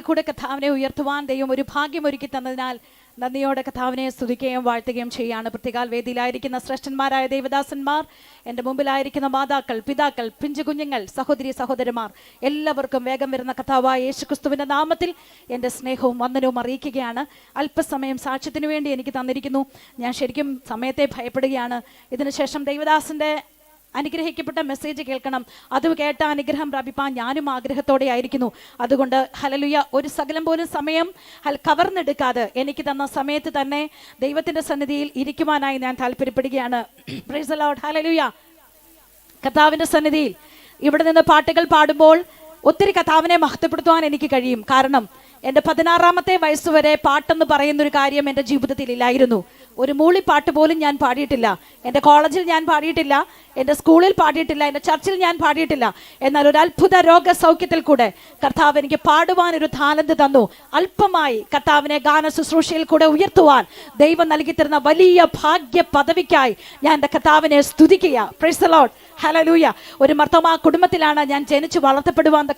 കൂടെ കഥാവിനെ ഉയർത്തുവാൻ ദൈവം ഒരു ഭാഗ്യം ഒരുക്കി തന്നതിനാൽ നന്ദിയോടെ കഥാവിനെ സ്തുതിക്കുകയും വാഴ്ത്തുകയും ചെയ്യുകയാണ് പ്രത്യേകാൽ വേദിയിലായിരിക്കുന്ന ശ്രേഷ്ഠന്മാരായ ദേവദാസന്മാർ എന്റെ മുമ്പിലായിരിക്കുന്ന മാതാക്കൾ പിതാക്കൾ പിഞ്ചു കുഞ്ഞുങ്ങൾ സഹോദരി സഹോദരന്മാർ എല്ലാവർക്കും വേഗം വരുന്ന കഥാവായ യേശുക്രിസ്തുവിന്റെ നാമത്തിൽ എന്റെ സ്നേഹവും വന്ദനവും അറിയിക്കുകയാണ്. അല്പസമയം സാക്ഷ്യത്തിനു വേണ്ടി എനിക്ക് തന്നിരിക്കുന്നു. ഞാൻ ശരിക്കും സമയത്തെ ഭയപ്പെടുകയാണ്. ഇതിനുശേഷം ദേവദാസന്റെ അനുഗ്രഹിക്കപ്പെട്ട മെസ്സേജ് കേൾക്കണം. അത് കേട്ട അനുഗ്രഹം പ്രാപിപ്പാൻ ഞാനും ആഗ്രഹത്തോടെ ആയിരിക്കുന്നു. അതുകൊണ്ട് ഹലലുയ ഒരു സകലം പോലും സമയം കവർന്നെടുക്കാതെ എനിക്ക് തന്ന സമയത്ത് തന്നെ ദൈവത്തിന്റെ സന്നിധിയിൽ ഇരിക്കുവാനായി ഞാൻ താല്പര്യപ്പെടുകയാണ്. പ്രൈസ് ഹലലുയ കർത്താവിന്റെ സന്നിധിയിൽ ഇവിടെ നിന്ന് പാട്ടുകൾ പാടുമ്പോൾ ഒത്തിരി കഥാവിനെ മഹത്വപ്പെടുത്തുവാൻ എനിക്ക് കഴിയും. കാരണം എന്റെ പതിനാറാമത്തെ വയസ്സുവരെ പാട്ടെന്ന് പറയുന്ന ഒരു കാര്യം എന്റെ ജീവിതത്തിൽ ഇല്ലായിരുന്നു. ഒരു മൂളിപ്പാട്ട് പോലും ഞാൻ പാടിയിട്ടില്ല. എന്റെ കോളേജിൽ ഞാൻ പാടിയിട്ടില്ല. എന്റെ സ്കൂളിൽ പാടിയിട്ടില്ല. എന്റെ ചർച്ചിൽ ഞാൻ പാടിയിട്ടില്ല. എന്നാൽ ഒരു അത്ഭുത രോഗസൗഖ്യത്തിൽ കൂടെ കർത്താവ് എനിക്ക് പാടുവാൻ ഒരു താലന്റ് തന്നു. അല്പമായി കർത്താവിനെ ഗാന ശുശ്രൂഷയിൽ കൂടെ ഉയർത്തുവാൻ ദൈവം നൽകി തരുന്ന വലിയ ഭാഗ്യ പദവിക്കായി ഞാൻ എന്റെ കർത്താവിനെ സ്തുതിക്കുക പ്രൈസ് ലോഡ് ഹലലൂയ ഒരു മർത്തമാ കുടുംബത്തിലാണ് ഞാൻ ജനിച്ചു വളർത്തപ്പെടുവാൻ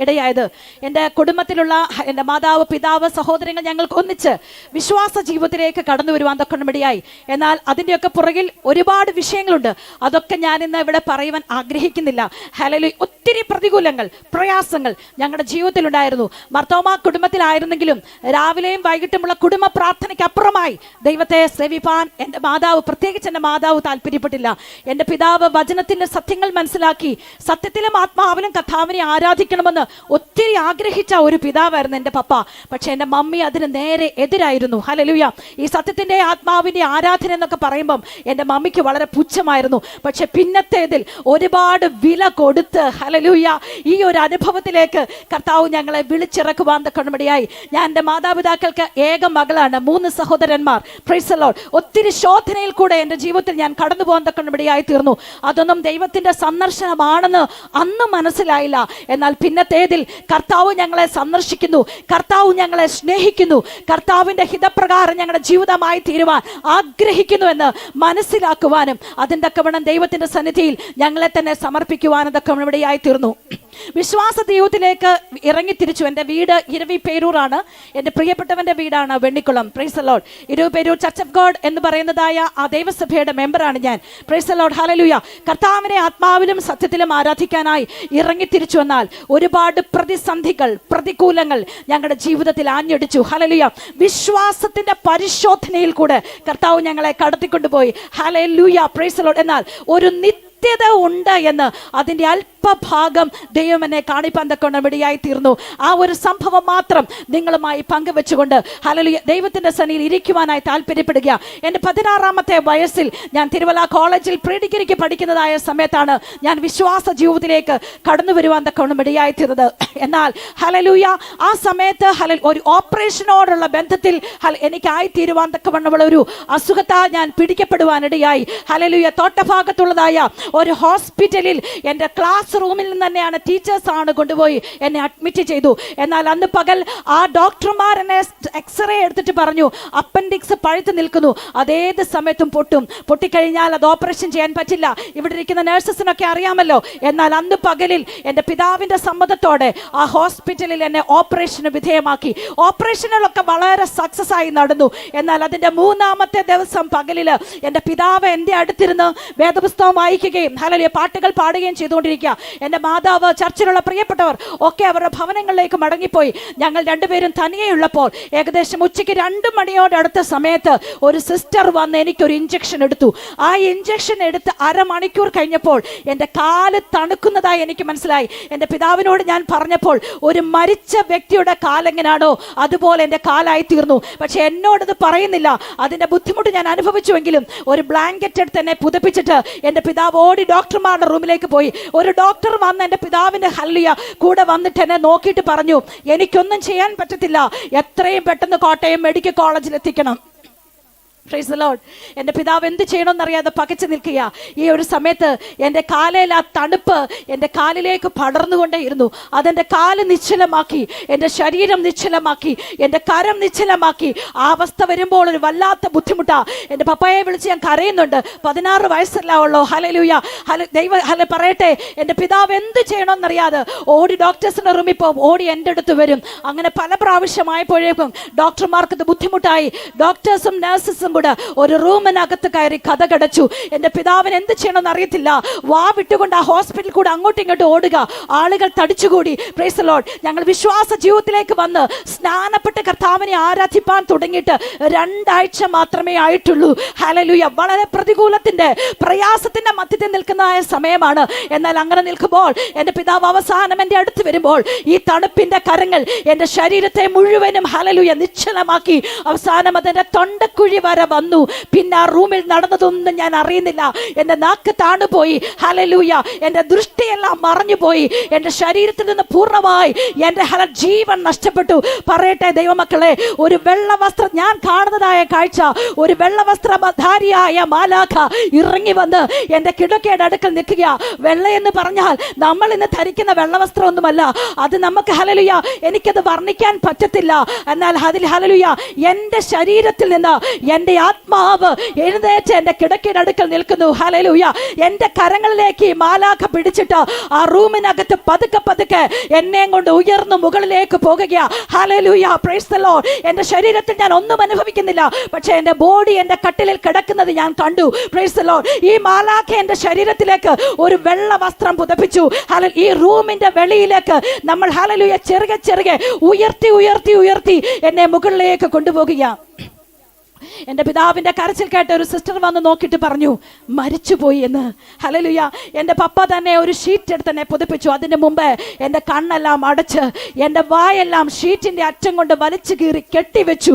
ഇടയായത്. എന്റെ കുടുംബത്തിലുള്ള മാതാവ് പിതാവ് സഹോദരങ്ങൾ ഞങ്ങൾക്ക് ഒന്നിച്ച് വിശ്വാസ ജീവിതത്തിലേക്ക് കടന്നു വരുവാൻ തൊക്കെ മടിയായി എന്നാൽ അതിന്റെയൊക്കെ പുറകിൽ ഒരുപാട് വിഷയങ്ങളുണ്ട്. അതൊക്കെ ഞാൻ ഇന്ന് ഇവിടെ പറയുവാൻ ആഗ്രഹിക്കുന്നില്ല. ഹലലി ഒത്തിരി പ്രതികൂലങ്ങൾ പ്രയാസങ്ങൾ ഞങ്ങളുടെ ജീവിതത്തിലുണ്ടായിരുന്നു. മർത്തോമ കുടുംബത്തിലായിരുന്നെങ്കിലും രാവിലെയും വൈകിട്ടുമുള്ള കുടുംബ പ്രാർത്ഥനയ്ക്ക് അപ്പുറമായി ദൈവത്തെ സേവിപ്പാൻ എന്റെ മാതാവ് പ്രത്യേകിച്ച് എന്റെ മാതാവ് താല്പര്യപ്പെട്ടില്ല എന്റെ പിതാവ് വചനത്തിന്റെ സത്യങ്ങൾ മനസ്സിലാക്കി സത്യത്തിലും ആത്മാവിലും കഥാവിനെ ആരാധിക്കണമെന്ന് ഒത്തിരി ആഗ്രഹിച്ച ഒരു പിതാവായിരുന്നു എന്റെ പപ്പ പക്ഷെ എന്റെ മമ്മി അതിന് നേരെ എതിരായിരുന്നു. ഹലലുയ ഈ സത്യത്തിന്റെ ആത്മാവിന്റെ ആരാധന എന്നൊക്കെ പറയുമ്പം എന്റെ മമ്മിക്ക് വളരെ പുച്ഛമായിരുന്നു. പക്ഷെ പിന്നത്തേതിൽ ഒരുപാട് വില കൊടുത്ത് ഹലലൂയ ഈ ഒരു അനുഭവത്തിലേക്ക് കർത്താവ് ഞങ്ങളെ വിളിച്ചിറക്കുവാൻ കണ്ണുമടിയായി ഞാൻ എന്റെ മാതാപിതാക്കൾക്ക് ഏക മകളാണ് മൂന്ന് സഹോദരന്മാർ. പ്രൈസലോൾ ഒത്തിരി ശോധനയിൽ കൂടെ എന്റെ ജീവിതത്തിൽ ഞാൻ കടന്നു പോകാൻ കണ്ണുമടിയായി തീർന്നു. അതൊന്നും ദൈവത്തിന്റെ സന്ദർശനമാണെന്ന് അന്ന് മനസ്സിലായില്ല. എന്നാൽ പിന്നത്തേതിൽ കർത്താവ് ഞങ്ങളെ സന്ദർശിക്കുന്നു. കർത്താവ് ഞങ്ങളെ സ്നേഹിക്കുന്നു. കർത്താവിന്റെ ഹിതപ്രകാരം ഞങ്ങളുടെ ജീവിതമായി തീരുവാൻ ആഗ്രഹിക്കുന്നു എന്ന് മനസ്സിലാക്കുവാനും അതിന്റെ തക്കവണ്ണം ദൈവത്തിന്റെ സന്നിധിയിൽ ഞങ്ങളെ തന്നെ സമർപ്പിക്കുവാനും തക്കവണ്ണം ഇവിടെയായി തീർന്നു. വിശ്വാസ ദൈവത്തിലേക്ക് ഇറങ്ങി തിരിച്ചു എന്റെ വീട് ഇരവി പേരൂറാണ് എന്റെ പ്രിയപ്പെട്ടവന്റെ വീടാണ് Vennikulam. Praise പ്രൈസലോഡ് Iravi Peroor church of God എന്ന് പറയുന്നതായ ആ ദൈവസഭയുടെ മെമ്പറാണ് ഞാൻ. പ്രൈസ് പ്രൈസലോഡ് ഹലലുയ കർത്താവിനെ ആത്മാവിലും സത്യത്തിലും ആരാധിക്കാനായി ഇറങ്ങി തിരിച്ചു വന്നാൽ ഒരുപാട് പ്രതിസന്ധികൾ പ്രതികൂലങ്ങൾ ഞങ്ങളുടെ ജീവിതത്തിൽ ആഞ്ഞടിച്ചു. ഹലലുയ വിശ്വാസത്തിന്റെ പരിശോധനയിൽ കൂടെ കർത്താവ് ഞങ്ങളെ കടത്തിക്കൊണ്ടുപോയി. ഹലലുയ പ്രൈസലോട് എന്നാൽ ഒരു നിത്യ നിത്യത ഉണ്ട് എന്ന് അതിന്റെ അല്പഭാഗം ദൈവം എന്നെ കാണിപ്പാൻ തീർന്നു. ആ ഒരു സംഭവം മാത്രം നിങ്ങളുമായി പങ്കുവെച്ചുകൊണ്ട് ഹലലി ദൈവത്തിന്റെ സനിയിൽ ഇരിക്കുവാനായി താല്പര്യപ്പെടുക. എന്റെ പതിനാറാമത്തെ വയസ്സിൽ ഞാൻ തിരുവല്ല കോളേജിൽ പ്രീ ഡിഗ്രിക്ക് പഠിക്കുന്നതായ സമയത്താണ് ഞാൻ വിശ്വാസ ജീവിതത്തിലേക്ക് കടന്നു വരുവാൻ തക്കൊണ്ട് ഇടയായി തീർന്നത്. എന്നാൽ ഹലലൂയ ആ സമയത്ത് ഹല ഒരു ഓപ്പറേഷനോടുള്ള ബന്ധത്തിൽ ഹൽ എനിക്കായി തീരുവാൻ തക്കവണ്ണമുള്ള ഒരു അസുഖത്താൽ ഞാൻ പിടിക്കപ്പെടുവാനിടയായി. ഹലലൂയ തോട്ടഭാഗത്തുള്ളതായ ഒരു ഹോസ്പിറ്റലിൽ എന്റെ ക്ലാസ് റൂമിൽ നിന്ന് തന്നെയാണ് ടീച്ചേഴ്സാണ് കൊണ്ടുപോയി എന്നെ അഡ്മിറ്റ് ചെയ്തു. എന്നാൽ അന്ന് പകൽ ആ ഡോക്ടർമാർ എന്നെ എക്സ്റേ എടുത്തിട്ട് പറഞ്ഞു അപ്പൻഡിക്സ് പഴുത്ത് നിൽക്കുന്നു. അതേത് സമയത്തും പൊട്ടും. പൊട്ടിക്കഴിഞ്ഞാൽ അത് ഓപ്പറേഷൻ ചെയ്യാൻ പറ്റില്ല. ഇവിടെ ഇരിക്കുന്ന നഴ്സസിനൊക്കെ അറിയാമല്ലോ. എന്നാൽ അന്ന് പകലിൽ എന്റെ പിതാവിന്റെ സമ്മതത്തോടെ ആ ഹോസ്പിറ്റലിൽ എന്നെ ഓപ്പറേഷന് വിധേയമാക്കി. ഓപ്പറേഷനുകളൊക്കെ വളരെ സക്സസ് ആയി നടന്നു. എന്നാൽ അതിന്റെ മൂന്നാമത്തെ ദിവസം പകലിൽ എന്റെ പിതാവ് എന്റെ അടുത്തിരുന്ന് വേദപുസ്തകം വായിക്കുകയും ഹലലിയ പാട്ടുകൾ പാടുകയും ചെയ്തുകൊണ്ടിരിക്കുക. എന്റെ മാതാവ് ചർച്ചിലുള്ള പ്രിയപ്പെട്ടവർ ഒക്കെ അവരുടെ ഭവനങ്ങളിലേക്ക് മടങ്ങിപ്പോയി. ഞങ്ങൾ രണ്ടുപേരും തനിയെയുള്ളപ്പോൾ ഏകദേശം ഉച്ചയ്ക്ക് രണ്ട് മണിയോട് അടുത്ത സമയത്ത് ഒരു സിസ്റ്റർ വന്ന് എനിക്കൊരു ഇഞ്ചക്ഷൻ എടുത്തു. ആ ഇഞ്ചക്ഷൻ എടുത്ത് അരമണിക്കൂർ കഴിഞ്ഞപ്പോൾ എന്റെ കാൽ തണുക്കുന്നതായി എനിക്ക് മനസ്സിലായി. എന്റെ പിതാവിനോട് ഞാൻ പറഞ്ഞപ്പോൾ ഒരു മരിച്ച വ്യക്തിയുടെ കാലെങ്ങനാണോ അതുപോലെ എന്റെ കാലായി തീർന്നു. പക്ഷെ എന്നോടത് പറയുന്നില്ല. അതിന്റെ ബുദ്ധിമുട്ട് ഞാൻ അനുഭവിച്ചുവെങ്കിലും ഒരു ബ്ലാങ്കറ്റ് എടുത്ത് എന്നെ പുതപ്പിച്ചിട്ട് എന്റെ പിതാവ് ഓടി ഡോക്ടർമാരുടെ റൂമിലേക്ക് പോയി. ഒരു ഡോക്ടർ വന്ന് എന്റെ പിതാവിന്റെ ഹല്ലിയ കൂടെ വന്നിട്ട് എന്നെ നോക്കിയിട്ട് പറഞ്ഞു എനിക്കൊന്നും ചെയ്യാൻ പറ്റത്തില്ല. എത്രയും പെട്ടെന്ന് കോട്ടയം മെഡിക്കൽ കോളേജിൽ എത്തിക്കണം. പ്രൈസ് എന്റെ പിതാവ് എന്ത് ചെയ്യണമെന്നറിയാതെ പകച്ചു നിൽക്കുക ഈ ഒരു സമയത്ത് എന്റെ കാലയിൽ ആ തണുപ്പ് എന്റെ കാലിലേക്ക് പടർന്നുകൊണ്ടേയിരുന്നു. അതെന്റെ കാൽ നിശ്ചലമാക്കി എന്റെ ശരീരം നിശ്ചലമാക്കി എന്റെ കരം നിശ്ചലമാക്കി. ആ അവസ്ഥ വരുമ്പോൾ ഒരു വല്ലാത്ത ബുദ്ധിമുട്ടാ. എന്റെ പപ്പയെ വിളിച്ച് ഞാൻ കരയുന്നുണ്ട്. പതിനാറ് വയസ്സല്ല ഉള്ളൂ ഹലലൂയ ഹല ദൈവ ഹല പറയട്ടെ. എന്റെ പിതാവ് എന്ത് ചെയ്യണമെന്നറിയാതെ ഓടി ഡോക്ടേഴ്സിന്റെ റൂമിൽ പോകും. ഓടി എന്റെ അടുത്ത് വരും. അങ്ങനെ പല പ്രാവശ്യമായപ്പോഴേക്കും ഡോക്ടർമാർക്ക് ഇത് ബുദ്ധിമുട്ടായി. ഡോക്ടേഴ്സും നഴ്സസും കൂടെ ഒരു റൂമിനകത്ത് കയറി കഥ കടച്ചു. എന്റെ പിതാവിന് എന്ത് ചെയ്യണമെന്ന് അറിയത്തില്ല. വാ വിട്ടുകൊണ്ട് ആ ഹോസ്പിറ്റലിൽ കൂടെ അങ്ങോട്ടും ഇങ്ങോട്ടും ഓടുക. ആളുകൾ തടിച്ചുകൂടി. പ്രൈസ് ലോഡ് ഞങ്ങൾ വിശ്വാസ ജീവിതത്തിലേക്ക് വന്ന് സ്നാനപ്പെട്ട് കർത്താവിനെ ആരാധിപ്പാൻ തുടങ്ങിയിട്ട് രണ്ടാഴ്ച മാത്രമേ ആയിട്ടുള്ളൂ. ഹലലുയ വളരെ പ്രതികൂലത്തിന്റെ പ്രയാസത്തിന്റെ മധ്യത്തിൽ നിൽക്കുന്നതായ സമയമാണ്. എന്നാൽ അങ്ങനെ നിൽക്കുമ്പോൾ എന്റെ പിതാവ് അവസാനം എന്റെ അടുത്ത് വരുമ്പോൾ ഈ തണുപ്പിന്റെ കരങ്ങൾ എന്റെ ശരീരത്തെ മുഴുവനും ഹലലുയ നിശ്ചലമാക്കി. അവസാനം അതിന്റെ തൊണ്ടക്കുഴി വരെ വന്നു. പിന്നെ ആ റൂമിൽ നടന്നതൊന്നും ഞാൻ അറിയുന്നില്ല. എന്റെ നാക്ക് താണുപോയി ഹലലൂയ എന്റെ ദൃഷ്ടിയെല്ലാം മറഞ്ഞുപോയി എന്റെ ശരീരത്തിൽ നിന്ന് പൂർണമായി എന്റെ ഹല ജീവൻ നഷ്ടപ്പെട്ടു. പറയട്ടെ ദൈവമക്കളെ ഒരു വെള്ള വസ്ത്രം ഞാൻ കാണുന്നതായ കാഴ്ച ഒരു വെള്ള വസ്ത്രധാരിയായ മാലാഖ ഇറങ്ങി വന്ന് എന്റെ കിടക്കയുടെ അടുക്കൽ നിൽക്കുക. വെള്ള എന്ന് പറഞ്ഞാൽ നമ്മൾ ഇന്ന് ധരിക്കുന്ന വെള്ള വസ്ത്രമൊന്നുമല്ല. അത് നമുക്ക് ഹലലുയ എനിക്കത് വർണിക്കാൻ പറ്റത്തില്ല. എന്നാൽ അതിൽ ഹലലുയ എന്റെ ശരീരത്തിൽ നിന്ന് എന്റെ ആത്മാവ് എഴുന്നേറ്റ് എന്റെ കിടക്കിനടുക്കൽ നിൽക്കുന്നു. ഹലലൂയ എന്റെ കരങ്ങളിലേക്ക് ഈ മാലാഖ പിടിച്ചിട്ട് ആ റൂമിനകത്ത് പതുക്കെ പതുക്കെ എന്നെയും കൊണ്ട് ഉയർന്നു മുകളിലേക്ക് പോകുകയാ. ഹലലൂയ പ്രൈസ് ദ ലോർഡ് എന്റെ ശരീരത്തിൽ ഞാൻ ഒന്നും അനുഭവിക്കുന്നില്ല. പക്ഷേ എന്റെ ബോഡി എന്റെ കട്ടിലിൽ കിടക്കുന്നത് ഞാൻ കണ്ടു. പ്രേസ്തലോ ഈ മാലാഖ എന്റെ ശരീരത്തിലേക്ക് ഒരു വെള്ള വസ്ത്രം പുതപ്പിച്ചു. ഹല ഈ റൂമിന്റെ വെളിയിലേക്ക് നമ്മൾ ഹലലൂയ ചെറുകെ ചെറുകെ ഉയർത്തി ഉയർത്തി ഉയർത്തി എന്നെ മുകളിലേക്ക് കൊണ്ടുപോകുക എന്റെ പിതാവിന്റെ കരച്ചിൽ കേട്ട ഒരു സിസ്റ്റർ വന്ന് നോക്കിയിട്ട് പറഞ്ഞു മരിച്ചുപോയി എന്ന്. ഹലലുയ എന്റെ പപ്പ തന്നെ ഒരു ഷീറ്റ് എടുത്ത് എന്നെ പുതുപ്പിച്ചു. അതിന് മുമ്പ് എന്റെ കണ്ണെല്ലാം അടച്ച് എന്റെ വായെല്ലാം ഷീറ്റിന്റെ അറ്റം കൊണ്ട് വലിച്ചു കീറി കെട്ടിവെച്ചു.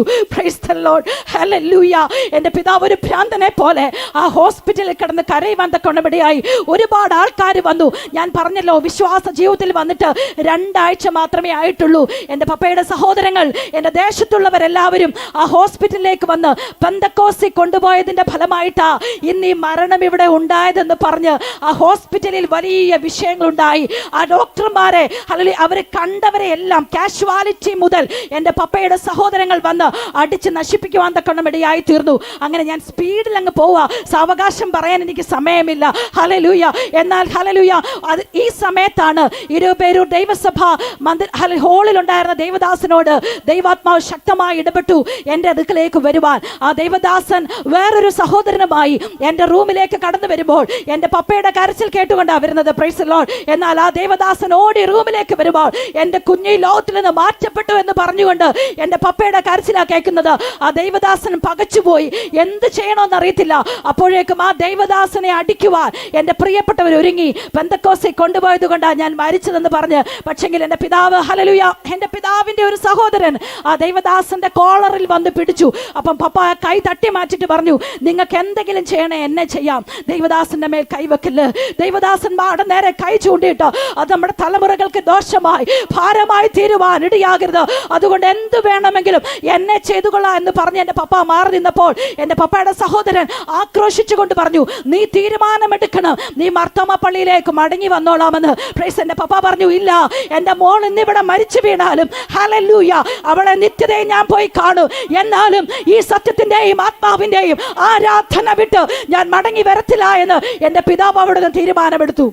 ഹലലുയ്യ എന്റെ പിതാവ് ഒരു ഭ്രാന്തനെ പോലെ ആ ഹോസ്പിറ്റലിൽ കിടന്ന് കരയുവാൻ തക്കൊണ്ടപടിയായി ഒരുപാട് ആൾക്കാർ വന്നു. ഞാൻ പറഞ്ഞല്ലോ വിശ്വാസ ജീവിതത്തിൽ വന്നിട്ട് രണ്ടാഴ്ച മാത്രമേ ആയിട്ടുള്ളൂ. എന്റെ പപ്പയുടെ സഹോദരങ്ങൾ എന്റെ ദേശത്തുള്ളവരെല്ലാവരും ആ ഹോസ്പിറ്റലിലേക്ക് വന്ന് പെന്തക്കോസി കൊണ്ടുപോയതിന്റെ ഫലമായിട്ടാ ഇന്ന് ഈ മരണം ഇവിടെ ഉണ്ടായതെന്ന് പറഞ്ഞ് ആ ഹോസ്പിറ്റലിൽ വലിയ വിഷയങ്ങൾ ഉണ്ടായി ആ ഡോക്ടർമാരെ അല്ലെങ്കിൽ അവരെ കണ്ടവരെ എല്ലാം കാഷ്വാലിറ്റി മുതൽ എന്റെ പപ്പയുടെ സഹോദരങ്ങൾ വന്ന് അടിച്ച് നശിപ്പിക്കുവാൻ തക്കണം ഇടയായി തീർന്നു. അങ്ങനെ ഞാൻ സ്പീഡിൽ അങ്ങ് പോവാ. സാവകാശം പറയാൻ എനിക്ക് സമയമില്ല. ഹലലൂയ എന്നാൽ ഹലലൂയ അത് ഈ സമയത്താണ് ഇരുപേരൂർ ദൈവസഭ മന്ദിർ ഹോളിൽ ഉണ്ടായിരുന്ന ദൈവദാസനോട് ദൈവാത്മാവ് ശക്തമായി ഇടപെട്ടു. എന്റെ അടുക്കലേക്ക് വരുവാൻ ആ ദൈവദാസൻ വേറൊരു സഹോദരനുമായി എന്റെ റൂമിലേക്ക് കടന്നു വരുമ്പോൾ എന്റെ പപ്പയുടെ കരച്ചിൽ കേട്ടുകൊണ്ടാണ് വരുന്നത്. പ്രൈസ് ലോൺ എന്നാൽ ആ ദേവദാസൻ ഓടി റൂമിലേക്ക് വരുമ്പോൾ എന്റെ കുഞ്ഞി ലോകത്തിൽ നിന്ന് മാറ്റപ്പെട്ടു എന്ന് പറഞ്ഞുകൊണ്ട് എന്റെ പപ്പയുടെ കരച്ചിലാണ് കേൾക്കുന്നത്. ആ ദൈവദാസൻ പകച്ചുപോയി. എന്ത് ചെയ്യണമെന്ന് അറിയത്തില്ല. അപ്പോഴേക്കും ആ ദൈവദാസനെ അടിക്കുവാൻ എന്റെ പ്രിയപ്പെട്ടവർ ഒരുങ്ങി. പെന്തക്കോസി കൊണ്ടുപോയത് കൊണ്ടാണ് ഞാൻ മരിച്ചതെന്ന് പറഞ്ഞ്. പക്ഷെങ്കിൽ എന്റെ പിതാവ് ഹലലുയ എന്റെ പിതാവിന്റെ ഒരു സഹോദരൻ ആ ദൈവദാസന്റെ കോളറിൽ വന്ന് പിടിച്ചു. അപ്പം പപ്പ കൈ തട്ടി മാറ്റിട്ട് പറഞ്ഞു നിങ്ങൾക്ക് എന്തെങ്കിലും ചെയ്യണേ എന്നെ ചെയ്യാം. ദൈവദാസന്റെ മേൽ കൈവെക്കൽ അവിടെ നേരെ കൈ ചൂണ്ടിയിട്ടോ അത് നമ്മുടെ തലമുറകൾക്ക് ദോഷമായി ഭാരമായി തീരുവാൻ ഇടയാകരുത്. അതുകൊണ്ട് എന്ത് വേണമെങ്കിലും എന്നെ ചെയ്തുകൊള്ളാം എന്ന് പറഞ്ഞ് എന്റെ പപ്പ മാറി നിന്നപ്പോൾ എന്റെ പപ്പയുടെ സഹോദരൻ ആക്രോശിച്ചുകൊണ്ട് പറഞ്ഞു നീ തീരുമാനമെടുക്കണം. നീ മർത്തോമ പള്ളിയിലേക്ക് മടങ്ങി വന്നോളാമെന്ന്. പ്രൈസ് എന്റെ പപ്പ പറഞ്ഞു ഇല്ല. എന്റെ മോൾ ഇന്നിവിടെ മരിച്ചു വീണാലും ഹലല്ലൂയ. അവളെ നിത്യതയെ ഞാൻ പോയി കാണും. എന്നാലും ഈ സത്യത്തിന്റെയും ആത്മാവിന്റെയും ആരാധന വിട്ട് ഞാൻ മടങ്ങി വരത്തില്ല എന്ന് എന്റെ പിതാവ് അവിടെ നിന്ന് തീരുമാനമെടുത്തു.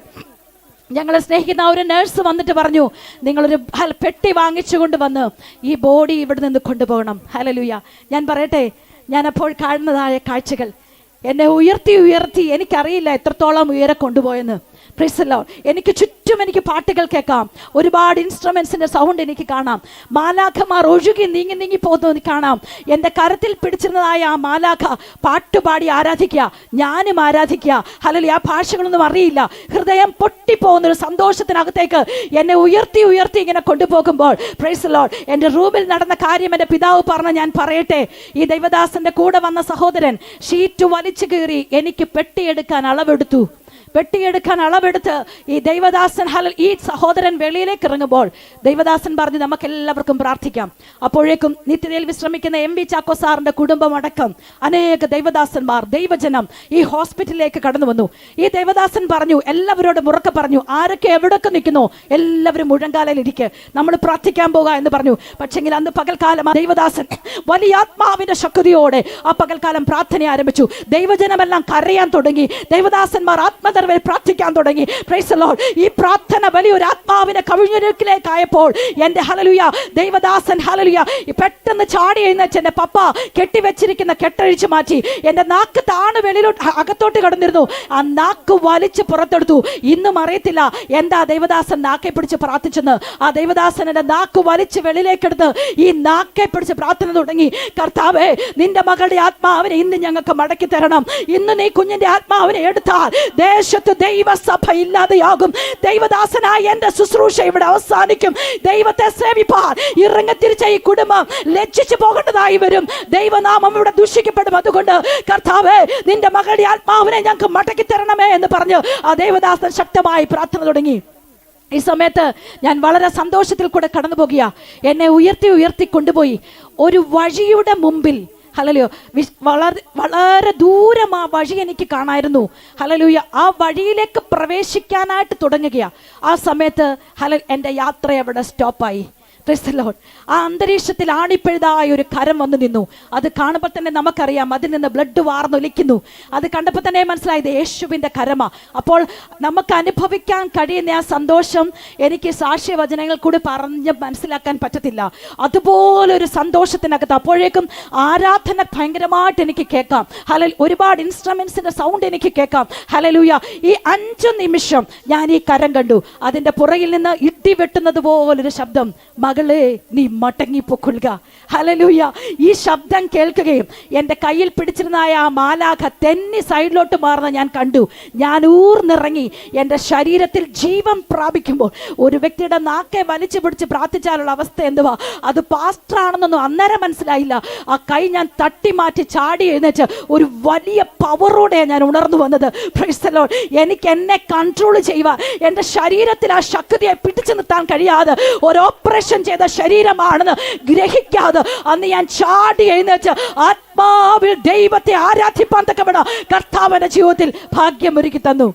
ഞങ്ങളെ സ്നേഹിക്കുന്ന ഒരു നേഴ്സ് വന്നിട്ട് പറഞ്ഞു നിങ്ങളൊരു പെട്ടി വാങ്ങിച്ചു വന്ന് ഈ ബോഡി ഇവിടെ നിന്ന് കൊണ്ടുപോകണം. ഹലലുയ ഞാൻ പറയട്ടെ ഞാൻ അപ്പോൾ കാണുന്നതായ കാഴ്ചകൾ. എന്നെ ഉയർത്തി ഉയർത്തി എനിക്കറിയില്ല എത്രത്തോളം ഉയരെ കൊണ്ടുപോയെന്ന്. പ്രിസലോ എനിക്ക് ചുറ്റും എനിക്ക് പാട്ടുകൾ കേൾക്കാം. ഒരുപാട് ഇൻസ്ട്രുമെന്റ്സിന്റെ സൗണ്ട് എനിക്ക് കാണാം. മാലാഖമാർ ഒഴുകി നീങ്ങി നീങ്ങി പോകുന്നത് കാണാം. എന്റെ കരത്തിൽ പിടിച്ചിരുന്നതായ ആ മാലാഖ പാട്ടുപാടി ആരാധിക്കുക. ഞാനും ആരാധിക്കുക. അല്ലെങ്കിൽ ആ ഭാഷകളൊന്നും അറിയില്ല. ഹൃദയം പൊട്ടിപ്പോകുന്ന ഒരു സന്തോഷത്തിനകത്തേക്ക് എന്നെ ഉയർത്തി ഉയർത്തി ഇങ്ങനെ കൊണ്ടുപോകുമ്പോൾ പ്രൈസ് ലോഡ് എന്റെ റൂമിൽ നടന്ന കാര്യം എന്റെ പിതാവ് പറഞ്ഞ ഞാൻ പറയട്ടെ. ഈ ദൈവദാസന്റെ കൂടെ വന്ന സഹോദരൻ ഷീറ്റ് വലിച്ചു കീറി എനിക്ക് പെട്ടിയെടുക്കാൻ അളവെടുത്തു. വെട്ടിയെടുക്കാൻ അളവെടുത്ത് ഈ ദൈവദാസൻ ഹലൽ ഈ സഹോദരൻ വെളിയിലേക്ക് ഇറങ്ങുമ്പോൾ ദൈവദാസൻ പറഞ്ഞ് നമുക്ക് എല്ലാവർക്കും പ്രാർത്ഥിക്കാം. അപ്പോഴേക്കും നിത്യതയിൽ വിശ്രമിക്കുന്ന എം വി ചാക്കോ സാറിന്റെ കുടുംബം അടക്കം അനേക ദൈവദാസന്മാർ ദൈവജനം ഈ ഹോസ്പിറ്റലിലേക്ക് കടന്നു വന്നു. ഈ ദൈവദാസൻ പറഞ്ഞു എല്ലാവരോടും ഉറക്കെ പറഞ്ഞു ആരൊക്കെ എവിടൊക്കെ നിൽക്കുന്നു? എല്ലാവരും മുഴങ്കാലയിൽ ഇരിക്കുക നമ്മൾ പ്രാർത്ഥിക്കാൻ പോകുക എന്ന് പറഞ്ഞു. പക്ഷെങ്കിൽ അന്ന് പകൽക്കാലം ദൈവദാസൻ വലിയ ആത്മാവിന്റെ ശക്തിയോടെ ആ പകൽക്കാലം പ്രാർത്ഥന ആരംഭിച്ചു. ദൈവജനമെല്ലാം കരയാൻ തുടങ്ങി. ദൈവദാസന്മാർ ആത്മധർമ്മയിൽ പ്രാർത്ഥിക്കാൻ തുടങ്ങി. പ്രൈസ്. ഈ പ്രാർത്ഥന വലിയൊരു ആത്മാവിന്റെ കവിഞ്ഞൊരുക്കിലേക്കായപ്പോൾ എന്റെ ഹലലുയ ദൈവദാസൻ ഹലലുയ പെട്ടെന്ന് ചാടി എഴുന്നേച്ച് എന്റെ പപ്പ കെട്ടിവെച്ചിരിക്കുന്ന കെട്ടഴിച്ചു മാറ്റി. എന്റെ നാക്ക് താണു വെളിയിലോട്ട് അകത്തോട്ട് കടന്നിരുന്നു. ആ നാക്ക് വലിച്ച് പുറത്തെടുത്തു. ഇന്നും അറിയത്തില്ല എന്താ ദൈവദാസൻ നാക്കെ പിടിച്ച് പ്രാർത്ഥിച്ചെന്ന്. ആ ദൈവദാസൻ എന്റെ നാക്ക് വലിച്ച് വെളിയിലേക്കെടുത്ത് ഈ നാക്കെ പിടിച്ച് പ്രാർത്ഥന തുടങ്ങി. കർത്താവേ നിന്റെ മകളുടെ ആത്മാവിനെ ഇന്ന് ഞങ്ങൾക്ക് മടക്കി തരണം. ഇന്ന് നീ കുഞ്ഞിന്റെ ആത്മാവിനെ എടുത്താൽ ദേശത്ത് ദൈവസഭ ഇല്ലാതെയാകും ദൈവദാസനായ എന്റെ ശുശ്രൂഷ ഇവിടെ അവസാനിക്കും. ദൈവത്തെ സേവിപ്പാൻ ഇറങ്ങത്തിരിച്ച ഈ കുടുംബം ലജ്ജിച്ചു പോകേണ്ടതായി വരും. ദൈവനാമം ഇവിടെ ദുഷിക്കപ്പെടും. അതുകൊണ്ട് കർത്താവേ നിന്റെ മകളുടെ ആത്മാവിനെ ഞങ്ങൾക്ക് മടക്കി തരണമേ എന്ന് പറഞ്ഞ് ആ ദൈവദാസൻ ശക്തമായി പ്രാർത്ഥന തുടങ്ങി. ഈ സമയത്ത് ഞാൻ വളരെ സന്തോഷത്തിൽ കൂടെ കടന്നു പോകുക എന്നെ ഉയർത്തി ഉയർത്തി കൊണ്ടുപോയി. ഒരു വഴിയുടെ മുമ്പിൽ ഹലലുയോ വളരെ വളരെ ദൂരം ആ വഴി എനിക്ക് കാണായിരുന്നു. ഹലലൂയ ആ വഴിയിലേക്ക് പ്രവേശിക്കാനായിട്ട് തുടങ്ങുകയാണ് ആ സമയത്ത് ഹല എന്റെ യാത്ര അവിടെ സ്റ്റോപ്പായി. ആ അന്തരീക്ഷത്തിൽ ആണിപ്പഴുതായ ഒരു കരം വന്നു നിന്നു. അത് കാണുമ്പോൾ തന്നെ നമുക്കറിയാം അതിൽ നിന്ന് ബ്ലഡ് വാർന്നൊലിക്കുന്നു അത് കണ്ടപ്പോൾ തന്നെ മനസ്സിലായത് യേശുവിന്റെ കരമ. അപ്പോൾ നമുക്ക് അനുഭവിക്കാൻ കഴിയുന്ന ആ സന്തോഷം എനിക്ക് സാക്ഷ്യവചനങ്ങൾ കൂടി പറഞ്ഞ് മനസ്സിലാക്കാൻ പറ്റത്തില്ല. അതുപോലൊരു സന്തോഷത്തിനകത്ത് അപ്പോഴേക്കും ആരാധന ഭയങ്കരമായിട്ട് എനിക്ക് കേൾക്കാം. ഹലൽ ഒരുപാട് ഇൻസ്ട്രുമെൻസിന്റെ സൗണ്ട് എനിക്ക് കേൾക്കാം. ഹലലൂയ ഈ അഞ്ചു നിമിഷം ഞാൻ ഈ കരം കണ്ടു. അതിന്റെ പുറകിൽ നിന്ന് ഇടി വെട്ടുന്നത് പോലൊരു ശബ്ദം. മകളെ നീ മടങ്ങിപ്പൊക്കൊള്ളുക. ഹലലൂയ ഈ ശബ്ദം കേൾക്കുകയും എന്റെ കയ്യിൽ പിടിച്ചിരുന്ന ആ മാലാഖ തെന്നി സൈഡിലോട്ട് മാറുന്ന ഞാൻ കണ്ടു. ഞാൻ ഊർന്നിറങ്ങി എന്റെ ശരീരത്തിൽ ജീവൻ പ്രാപിക്കുമ്പോൾ ഒരു വ്യക്തിയുടെ നാക്കെ വലിച്ചു പിടിച്ച് പ്രാർത്ഥിച്ചാലുള്ള അവസ്ഥ എന്തുവാ? അത് പാസ്റ്ററാണെന്നൊന്നും അന്നേരം മനസ്സിലായില്ല. ആ കൈ ഞാൻ തട്ടി മാറ്റി ചാടി എഴുന്നേറ്റ് ഒരു വലിയ പവറോടെ ഞാൻ ഉണർന്നു വന്നത്. Lord. എനിക്ക് എന്നെ കൺട്രോൾ ചെയ്യുക എന്റെ ശരീരത്തിൽ ആ ശക്തിയെ പിടിച്ചു നിർത്താൻ കഴിയാതെ ഒരു ഓപ്പറേഷൻ ചെയ്ത ശരീരമാണെന്ന് ഗ്രഹിക്കാതെ അന്ന് ഞാൻ ചാടി എഴുന്നേറ്റ് ആത്മാവിൽ ദൈവത്തെ ആരാധിപ്പാൻ തക്കവണ കർത്താവിന്റെ ജീവിതത്തിൽ ഭാഗ്യം ഒരുക്കി തന്നു.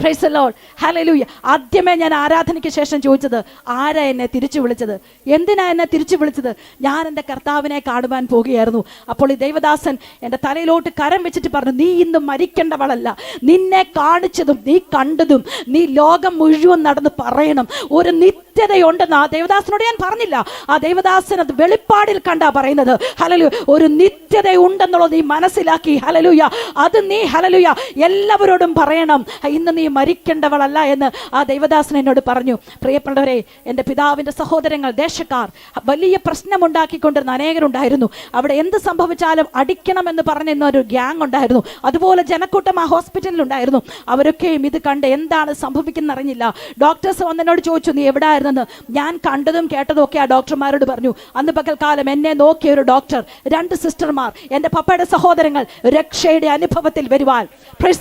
The Lord. Hallelujah. ആദ്യമേ ഞാൻ ആരാധനയ്ക്ക് ശേഷം ചോദിച്ചത് ആരാ എന്നെ തിരിച്ചു വിളിച്ചത്? എന്തിനാ എന്നെ തിരിച്ചു വിളിച്ചത്? ഞാൻ എന്റെ കർത്താവിനെ കാണുവാൻ പോകുകയായിരുന്നു. അപ്പോൾ ഈ ദൈവദാസൻ എന്റെ തലയിലോട്ട് കരം വെച്ചിട്ട് പറഞ്ഞു നീ ഇന്ന് മരിക്കേണ്ടവളല്ല. നിന്നെ കാണിച്ചതും നീ കണ്ടതും നീ ലോകം മുഴുവൻ നടന്ന് പറയണം. ഒരു നിത്യതയുണ്ടെന്ന് ആ ദൈവദാസനോട് ഞാൻ പറഞ്ഞില്ല. ആ ദൈവദാസൻ അത് വെളിപ്പാടിൽ കണ്ടാ പറയുന്നത്. ഹലലു ഒരു നിത്യതയുണ്ടെന്നുള്ളത് നീ മനസ്സിലാക്കി. ഹലലുയ അത് നീ ഹലലുയ എല്ലാവരോടും പറയണം. ഇന്ന് നീ മരിക്കേണ്ടവളല്ല എന്ന് ആ ദൈവദാസൻ എന്നോട് പറഞ്ഞു. പ്രിയപ്പെട്ടവരെ എന്റെ പിതാവിന്റെ സഹോദരങ്ങൾ ദേശക്കാർ വലിയ പ്രശ്നമുണ്ടാക്കിക്കൊണ്ടിരുന്ന അനേകരുണ്ടായിരുന്നു. അവിടെ എന്ത് സംഭവിച്ചാലും അടിക്കണമെന്ന് പറഞ്ഞിരുന്ന ഒരു ഗ്യാങ് ഉണ്ടായിരുന്നു. അതുപോലെ ജനക്കൂട്ടം ആ ഹോസ്പിറ്റലിൽ ഉണ്ടായിരുന്നു അവരൊക്കെയും ഇത് കണ്ട് എന്താണ് സംഭവിക്കുന്ന അറിഞ്ഞില്ല. ഡോക്ടേഴ്സ് വന്നതിനോട് ചോദിച്ചു നീ എവിടെ ആയിരുന്നെന്ന് ഞാൻ കണ്ടതും കേട്ടതും ഒക്കെ ആ ഡോക്ടർമാരോട് പറഞ്ഞു. അന്ന് പകൽക്കാലം എന്നെ നോക്കിയ ഒരു ഡോക്ടർ രണ്ട് സിസ്റ്റർമാർ എന്റെ പപ്പയുടെ സഹോദരങ്ങൾ രക്ഷയുടെ അനുഭവത്തിൽ വരുവാൻ.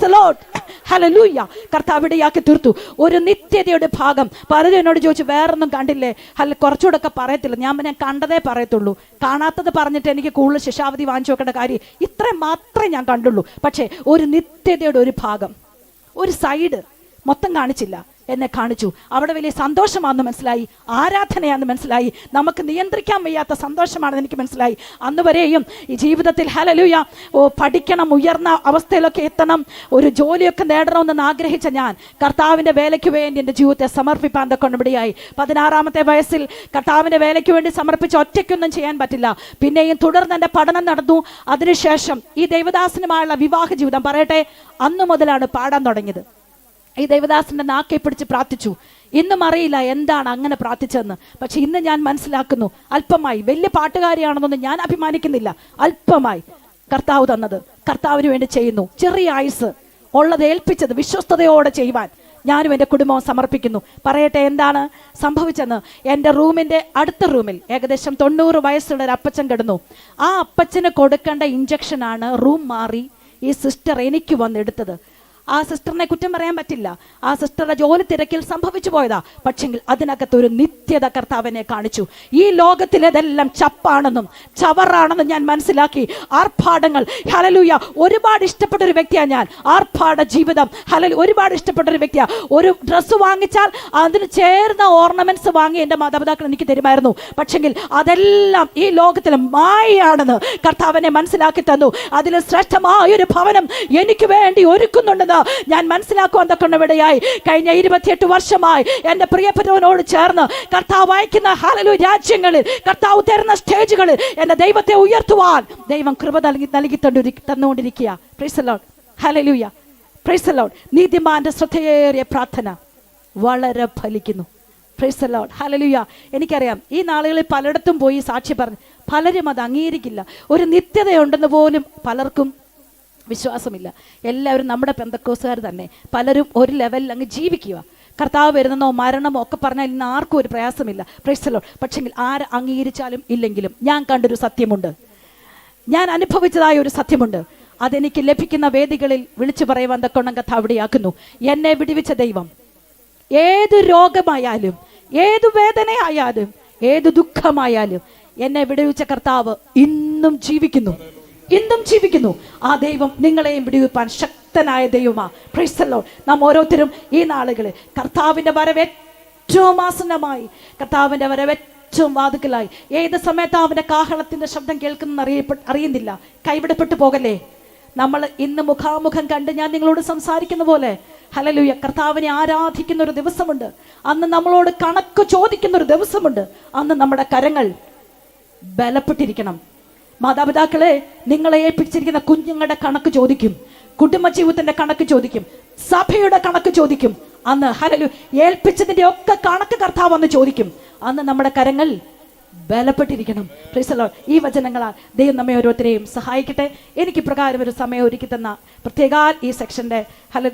Lord. കർത്താവ് ഇടയാക്കി തീർത്തു. ഒരു നിത്യതയുടെ ഭാഗം. പലരും എന്നോട് ചോദിച്ചു വേറൊന്നും കണ്ടില്ലേ? അല്ല കുറച്ചുകൂടെ ഒക്കെ പറയത്തില്ല. ഞാൻ ഞാൻ കണ്ടതേ പറയത്തുള്ളൂ. കാണാത്തത് പറഞ്ഞിട്ട് എനിക്ക് കൂടുതൽ ശിക്ഷാവധി വാങ്ങിച്ചു വെക്കേണ്ട കാര്യം ഇത്രയും മാത്രമേ ഞാൻ കണ്ടുള്ളൂ. പക്ഷേ ഒരു നിത്യതയുടെ ഒരു ഭാഗം. ഒരു സൈഡ് മൊത്തം കാണിച്ചില്ല. എന്നെ കാണിച്ചു. അവിടെ വലിയ സന്തോഷമാണെന്ന് മനസ്സിലായി. ആരാധനയാണെന്ന് മനസ്സിലായി. നമുക്ക് നിയന്ത്രിക്കാൻ വയ്യാത്ത സന്തോഷമാണെന്ന് എനിക്ക് മനസ്സിലായി. അന്ന് വരെയും ഈ ജീവിതത്തിൽ ഹലലൂയ ഓ പഠിക്കണം ഉയർന്ന അവസ്ഥയിലൊക്കെ എത്തണം ഒരു ജോലിയൊക്കെ നേടണമെന്ന് ആഗ്രഹിച്ച ഞാൻ കർത്താവിന്റെ വേലയ്ക്ക് വേണ്ടി എന്റെ ജീവിതത്തെ സമർപ്പിപ്പാൻ കൊണ്ടിടയായി പതിനാറാമത്തെ വയസ്സിൽ കർത്താവിന്റെ വേലയ്ക്ക് വേണ്ടി സമർപ്പിച്ച് ഒറ്റയ്ക്കൊന്നും ചെയ്യാൻ പറ്റില്ല. പിന്നെയും തുടർന്ന് എന്റെ പഠനം നടന്നു. അതിനുശേഷം ഈ ദൈവദാസനുമായുള്ള വിവാഹ ജീവിതം പറയട്ടെ. അന്നു മുതലാണ് പാടാൻ തുടങ്ങിയത്. ഈ ദേവദാസിന്റെ നാക്കെ പിടിച്ച് പ്രാർത്ഥിച്ചു. ഇന്നും അറിയില്ല എന്താണ് അങ്ങനെ പ്രാർത്ഥിച്ചതെന്ന്. പക്ഷെ ഇന്ന് ഞാൻ മനസ്സിലാക്കുന്നു അല്പമായി. വലിയ പാട്ടുകാരിയാണെന്നൊന്നും ഞാൻ അഭിമാനിക്കുന്നില്ല. അല്പമായി കർത്താവ് തന്നത്. കർത്താവിന് വേണ്ടി ചെയ്യുന്നു. ചെറിയ ആയുസ് ഉള്ളത് ഏൽപ്പിച്ചത് വിശ്വസ്തയോടെ ചെയ്യുവാൻ ഞാനും എന്റെ കുടുംബവും സമർപ്പിക്കുന്നു. പറയട്ടെ എന്താണ് സംഭവിച്ചെന്ന്? എന്റെ റൂമിന്റെ അടുത്ത റൂമിൽ ഏകദേശം തൊണ്ണൂറ് വയസ്സുള്ള ഒരു അപ്പച്ചൻ കിടന്നു. ആ അപ്പച്ചന് കൊടുക്കേണ്ട ഇഞ്ചക്ഷനാണ് റൂം മാറി ഈ സിസ്റ്റർ എനിക്ക് വന്നെടുത്തത്. ആ സിസ്റ്ററിനെ കുറ്റം പറയാൻ പറ്റില്ല. ആ സിസ്റ്ററുടെ ജോലി തിരക്കിൽ സംഭവിച്ചു പോയതാ. പക്ഷെങ്കിൽ അതിനകത്ത് ഒരു നിത്യത കർത്താവിനെ കാണിച്ചു. ഈ ലോകത്തിലേതെല്ലാം ചപ്പാണെന്നും ചവറാണെന്നും ഞാൻ മനസ്സിലാക്കി. ആർഭാടങ്ങൾ. ഹലലൂയ ഒരുപാട് ഇഷ്ടപ്പെട്ട ഒരു വ്യക്തിയാണ് ഞാൻ. ആർഭാട ജീവിതം. ഹലലു ഒരുപാട് ഇഷ്ടപ്പെട്ട ഒരു വ്യക്തിയാണ് ഒരു ഡ്രസ്സ് വാങ്ങിച്ചാൽ അതിന് ചേർന്ന ഓർണമെന്റ്സ് വാങ്ങി എന്റെ മാതാപിതാക്കൾ എനിക്ക് തരുമായിരുന്നു. പക്ഷെങ്കിൽ അതെല്ലാം ഈ ലോകത്തിൽ മായയാണെന്ന് കർത്താവിനെ മനസ്സിലാക്കി തന്നു. അതിൽ ശ്രേഷ്ഠമായ ഒരു ഭവനം എനിക്ക് വേണ്ടി ഒരുക്കുന്നുണ്ടെന്ന് ഞാൻ മനസ്സിലാക്കുവാൻ തക്കൊണ്ടവിടെയായി കഴിഞ്ഞ ഇരുപത്തിയെട്ട് വർഷമായി എന്റെ പ്രിയപ്പെട്ടവനോട് ചേർന്ന് കർത്താവ് അയക്കുന്ന ഹലലു രാജ്യങ്ങളിൽ കർത്താവ് തരുന്ന സ്റ്റേജുകളിൽ എന്റെ ദൈവത്തെ ഉയർത്തുവാൻ ദൈവം കൃപ നൽകി നൽകി തന്നു തന്നുകൊണ്ടിരിക്കുക. പ്രൈസലോൺ ഹലലൂയ പ്രൈസലോൺ നീതിമാന്റെ ശ്രദ്ധയേറിയ പ്രാർത്ഥന വളരെ ഫലിക്കുന്നു. പ്രൈസ് അലൗഡ് ഹലലുയ എനിക്കറിയാം ഈ നാളുകളിൽ പലയിടത്തും പോയി സാക്ഷി പറഞ്ഞു പലരും അത് അംഗീകരിക്കില്ല. ഒരു നിത്യതയുണ്ടെന്ന് പോലും പലർക്കും വിശ്വാസമില്ല. എല്ലാവരും നമ്മുടെ പെന്തക്കോസുകാർ തന്നെ. പലരും ഒരു ലെവലിൽ അങ്ങ് ജീവിക്കുക. കർത്താവ് വരുന്നോ മരണമോ ഒക്കെ പറഞ്ഞാൽ ഇന്ന് ആർക്കും ഒരു പ്രയാസമില്ല. പ്രശ്നമല്ലോ പക്ഷെങ്കിൽ ആര് അംഗീകരിച്ചാലും ഇല്ലെങ്കിലും ഞാൻ കണ്ടൊരു സത്യമുണ്ട്. ഞാൻ അനുഭവിച്ചതായ ഒരു സത്യമുണ്ട്. അതെനിക്ക് ലഭിക്കുന്ന വേദികളിൽ വിളിച്ചു പറയുവാൻ തക്കൊണ്ണം കഥ അവിടെയാക്കുന്നു എന്നെ വിടിവിച്ച ദൈവം. ഏത് രോഗമായാലും ഏത് വേദനയായാലും ഏത് ദുഃഖമായാലും എന്നെ വിടുവിച്ച കർത്താവ് ഇന്നും ജീവിക്കുന്നു. ഇന്നും ജീവിക്കുന്നു. ആ ദൈവം നിങ്ങളെയും വിടുവിപ്പാൻ ശക്തനായ ദൈവമാ. പ്രൈസല്ലോ നാം ഓരോരുത്തരും ഈ നാളുകളിൽ കർത്താവിന്റെ വരവ് ഏറ്റവും ആസന്നമായി കർത്താവിന്റെ വരവ് ഏറ്റവും വാതുക്കലായി. ഏത് സമയത്ത് അവന്റെ കാഹളത്തിന്റെ ശബ്ദം കേൾക്കുന്ന അറിയപ്പെ അറിയുന്നില്ല. കൈവിടപ്പെട്ടു പോകല്ലേ? നമ്മൾ ഇന്ന് മുഖാമുഖം കണ്ട് ഞാൻ നിങ്ങളോട് സംസാരിക്കുന്ന പോലെ. ഹലലുയ കർത്താവിനെ ആരാധിക്കുന്ന ഒരു ദിവസമുണ്ട്. അന്ന് നമ്മളോട് കണക്ക് ചോദിക്കുന്ന ഒരു ദിവസമുണ്ട്. അന്ന് നമ്മുടെ കരങ്ങൾ ബലപ്പെട്ടിരിക്കണം. മാതാപിതാക്കളെ നിങ്ങളെ ഏൽപ്പിച്ചിരിക്കുന്ന കുഞ്ഞുങ്ങളുടെ കണക്ക് ചോദിക്കും. കുടുംബജീവിതത്തിന്റെ കണക്ക് ചോദിക്കും. സഭയുടെ കണക്ക് ചോദിക്കും. അന്ന് ഹലലു ഏൽപ്പിച്ചതിന്റെ ഒക്കെ കണക്ക് കർത്താവ് അന്ന് ചോദിക്കും. അന്ന് നമ്മുടെ കരങ്ങൾ ബലപ്പെട്ടിരിക്കണം. Lord. ഈ വചനങ്ങളാൽ ദൈവം നമ്മെ ഓരോരുത്തരെയും സഹായിക്കട്ടെ. എനിക്ക് പ്രകാരം ഒരു സമയം ഒരുക്കി തന്ന പ്രത്യേക ഈ സെക്ഷന്റെ ഹല